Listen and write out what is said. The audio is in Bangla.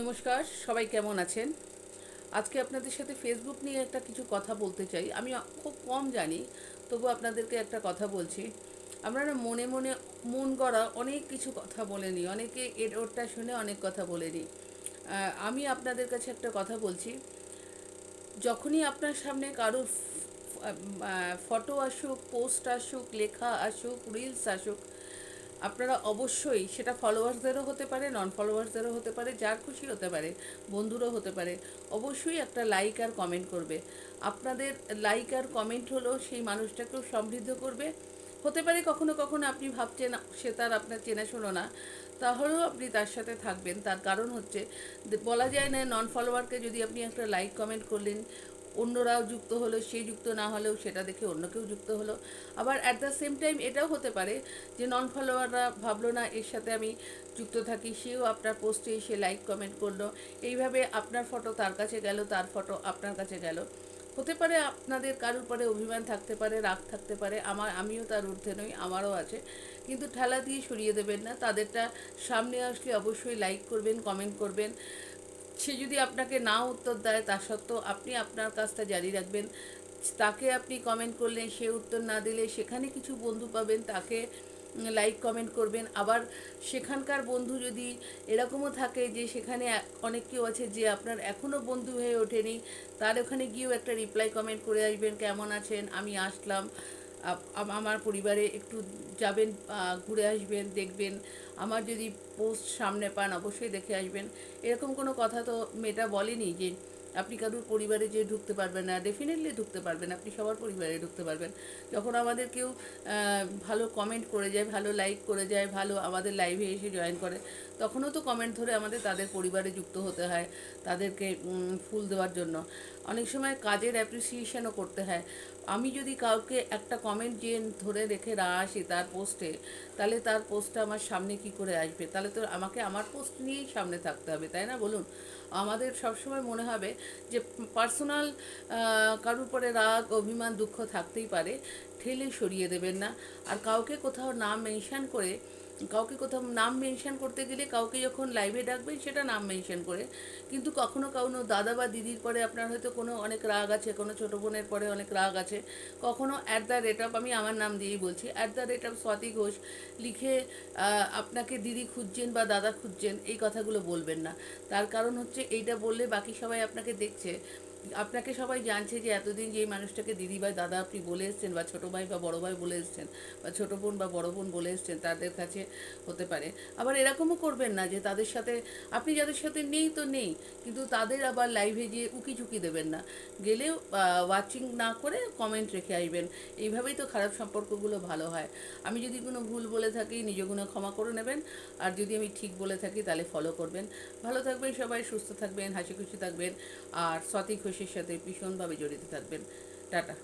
নমস্কার, সবাই কেমন আছেন? আজকে আপনাদের সাথে ফেসবুক নিয়ে একটা কিছু কথা বলতে চাই। আমি খুব কম জানি, তবু আপনাদেরকে একটা কথা বলছি। আমরা না মনে মনে মন গড়া অনেক কিছু কথা বলে নিই, অনেকে এর ওরটা শুনে অনেক কথা বলে নিই। আমি আপনাদের কাছে একটা কথা বলছি। যখনই আপনার সামনে কারোর ফটো আসুক, পোস্ট আসুক, লেখা আসুক রিলস আসুক আপনারা অবশ্যই সেটা ফলোয়ার্সদেরও হতে পারে নন ফলোয়ার্সদেরও হতে পারে, যার খুশি হতে পারে, বন্ধুরও হতে পারে, অবশ্যই একটা লাইক আর কমেন্ট করবে। আপনাদের লাইক আর কমেন্ট হলো সেই মানুষটাকেও সমৃদ্ধ করবে। হতে পারে কখনো কখনো আপনি ভাবছেন, সে তার আপনার চেনাশোনো না, তাহলেও আপনি তার সাথে থাকবেন। তার কারণ হচ্ছে, বলা যায় না নন ফলোয়ারকে যদি আপনি একটা লাইক কমেন্ট করলেন অন্যরাও যুক্ত হলো, সে যুক্ত না হলেও সেটা দেখে অন্য কেউ যুক্ত হলো। আবার অ্যাট দ্য সেম টাইম এটাও হতে পারে যে নন ফলোয়াররা ভাবলো না, এর সাথে আমি যুক্ত থাকি। সেও আপনার পোস্টে এসে লাইক কমেন্ট করল। এইভাবে আপনার ফটো তার কাছে গেল, তার ফটো আপনার কাছে গেল। হতে পারে আপনাদের কারোর পরে অভিমান থাকতে পারে, রাগ থাকতে পারে, আমার, আমিও তার ঊর্ধ্বে নই, আমারও আছে। কিন্তু ঠেলা দিয়ে সরিয়ে দেবেন না, তাদেরটা সামনে আসলে অবশ্যই লাইক করবেন কমেন্ট করবেন। সে যদি আপনাকে না উত্তর দেয়, তা সত্ত্বেও আপনি আপনার কাজটা জারি রাখবেন। তাকে আপনি কমেন্ট করলেন, সে উত্তর না দিলে সেখানে কিছু বন্ধু পাবেন, তাকে লাইক কমেন্ট করবেন। আবার সেখানকার বন্ধু যদি এরকমও থাকে যে সেখানে অনেক কেউ আছে যে আপনার এখনও বন্ধু হয়ে ওঠেনি, তার ওখানে গিয়েও একটা রিপ্লাই কমেন্ট করে আসবেন, কেমন আছেন? আমি আসলাম। আমার পরিবারে একটু যাবেন ঘুরে আসবেন, দেখবেন। আমার যদি পোস্ট সামনে পান, অবশ্যই দেখে আসবেন। এরকম কোনো কথা তো মেয়েটা বলেনি যে আপনি কারোর পরিবারে যে ঢুকতে পারবেন না ডেফিনেটলি ঢুকতে পারবেন, আপনি সবার পরিবারে ঢুকতে পারবেন। যখন আমাদের কেউ ভালো কমেন্ট করে যায়, ভালো লাইক করে যায়, ভালো আমাদের লাইভে এসে জয়েন করে, তখনও তো কমেন্ট ধরে আমাদের তাদের পরিবারে যুক্ত হতে হয়, তাদেরকে ফুল দেওয়ার জন্য। অনেক সময় কাজের অ্যাপ্রিসিয়েশনও করতে হয়। আমি যদি কাউকে একটা কমেন্ট যে ধরে রেখে না আসি তার পোস্টে তাহলে তার পোস্টটা আমার সামনে কি করে আসবে? তাহলে তো আমাকে আমার পোস্ট নিয়েই সামনে থাকতে হবে, তাই না? বলুন। আমাদের সবসময় মনে হবে যে পার্সোনাল কারোর পরে রাগ অভিমান দুঃখ থাকতেই পারে। ঠেলে সরিয়ে দেবেন না। আর কাউকে কোথাও নাম মেনশন করে, কাউকে কোথাও নাম মেনশন করতে গেলে কাউকে যখন লাইভে ডাকবেন, সেটা নাম মেনশন করে। কিন্তু কখনো কখনো দাদা বা দিদির পরে আপনার হয়তো কোনো অনেক রাগ আছে, কোনো ছোটো বোনের পরে অনেক রাগ আছে। কখনো অ্যাট দ্য রেট অফ আমি আমার নাম দিয়েই বলছি at the rate of Swati Ghosh লিখে আপনাকে দিদি খুঁজছেন বা দাদা খুঁজছেন, এই কথাগুলো বলবেন না। তার কারণ হচ্ছে এইটা বললে বাকি সবাই আপনাকে দেখছে। আপনাকে সবাই জানছে যে এতদিন যে মানুষটাকে দিদি বা দাদা আপনি বলে এসছেন বা ছোটো ভাই বা বড় ভাই বলে এসছেন বা ছোটো বোন বা বড় বোন বলে এসছেন, তাদের কাছে হতে পারে। আবার এরকমও করবেন না যে তাদের সাথে, আপনি যাদের সাথে নেই তো নেই, কিন্তু তাদের আবার লাইভে গিয়ে উকি ঝুঁকি দেবেন না। গেলেও ওয়াচিং না করে কমেন্ট রেখে আসবেন। এইভাবেই তো খারাপ সম্পর্কগুলো ভালো হয়। আমি যদি কোনো ভুল বলে থাকি, নিজ ক্ষমা করে নেবেন। আর যদি আমি ঠিক বলে থাকি, তাহলে ফলো করবেন। ভালো থাকবেন সবাই, সুস্থ থাকবেন, হাসি খুশি থাকবেন। আর সতী খুশির সাথে ভীষণভাবে জড়িত থাকবেন। টাটা।